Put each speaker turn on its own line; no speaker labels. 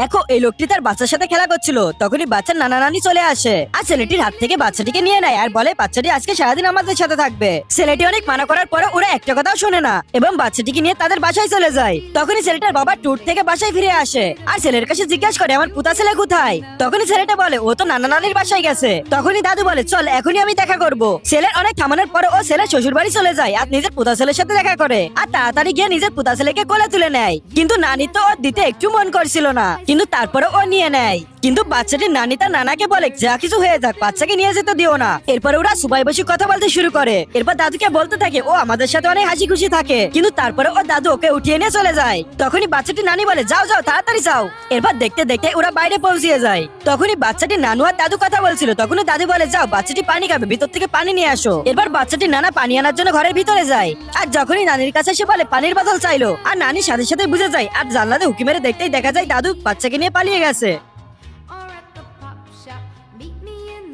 দেখো, এই লোকটি তার বাচ্চার সাথে খেলা করছিল। তখনই বাচ্চার নানা নানি চলে আসে। আর ছেলেটির হাত থেকে বাচ্চাটিকে নিয়ে নেয় আর বলে, বাচ্চাটি আজকে সারাদিন আমাদের সাথে থাকবে। ছেলেটি অনেক মানা করার পরে ওরা একটা কথাও শোনে না এবং বাচ্চাটিকে নিয়ে তাদের বাসায় চলে যায়। তখনই ছেলেটার বাবা ট্যুর থেকে বাসায় ফিরে আসে আর ছেলের কাছে জিজ্ঞাসা করে, আমার পুতা ছেলে কোথায়? তখনই ছেলেটা বলে, ও তো নানা নানির বাসায় গেছে। তখনই দাদু বলে, চল, এখনই আমি দেখা করব। ছেলের অনেক থামানোর পরে ও ছেলে শ্বশুর বাড়ি চলে যায় আর নিজের পুতা ছেলের সাথে দেখা করে। আর তাড়াতাড়ি গিয়ে নিজের পুতা ছেলেকে কোলে তুলে নেয়। কিন্তু নানি তো ওর দিতে একটু মন করছিল না। কিন্তু তারপরে ও নিয়ে নেয়। কিন্তু বাচ্চাটির নানি তার নানাকে বলে, যা কিছু হয়ে যাক, বাচ্চাকে নিয়ে যেতে দিও না। এরপরে ওরা সবাই বসে কথা বলতে শুরু করে। এরপর দাদুকে বলতে থাকে, ও আমাদের সাথে অনেক হাসি খুশি থাকে। কিন্তু তারপরে ও দাদু ওকে উঠিয়ে নিয়ে চলে যায়। তখনই বাচ্চাটি নানি বলে, যাও যাও, তাড়াতাড়ি যাও। এরপর দেখতে দেখতে ওরা বাইরে পৌঁছিয়ে যায়। তখনই বাচ্চাটি নানু আর দাদু কথা বলছিল। তখনই দাদু বলে, যাও, বাচ্চাটি পানি খাবে, ভিতর থেকে পানি নিয়ে আসো। এরপর বাচ্চাটি নানা পানি আনার জন্য ঘরের ভিতরে যায়। আর যখনই নানির কাছে সে বলে, পানির বোতল চাইলো। আর নানি সাথে সাথে বুঝে যায়, আর জানলাতে উকি মেরে দেখতেই দেখা যায় দাদু বাচ্চাকে নিয়ে পালিয়ে গেছে।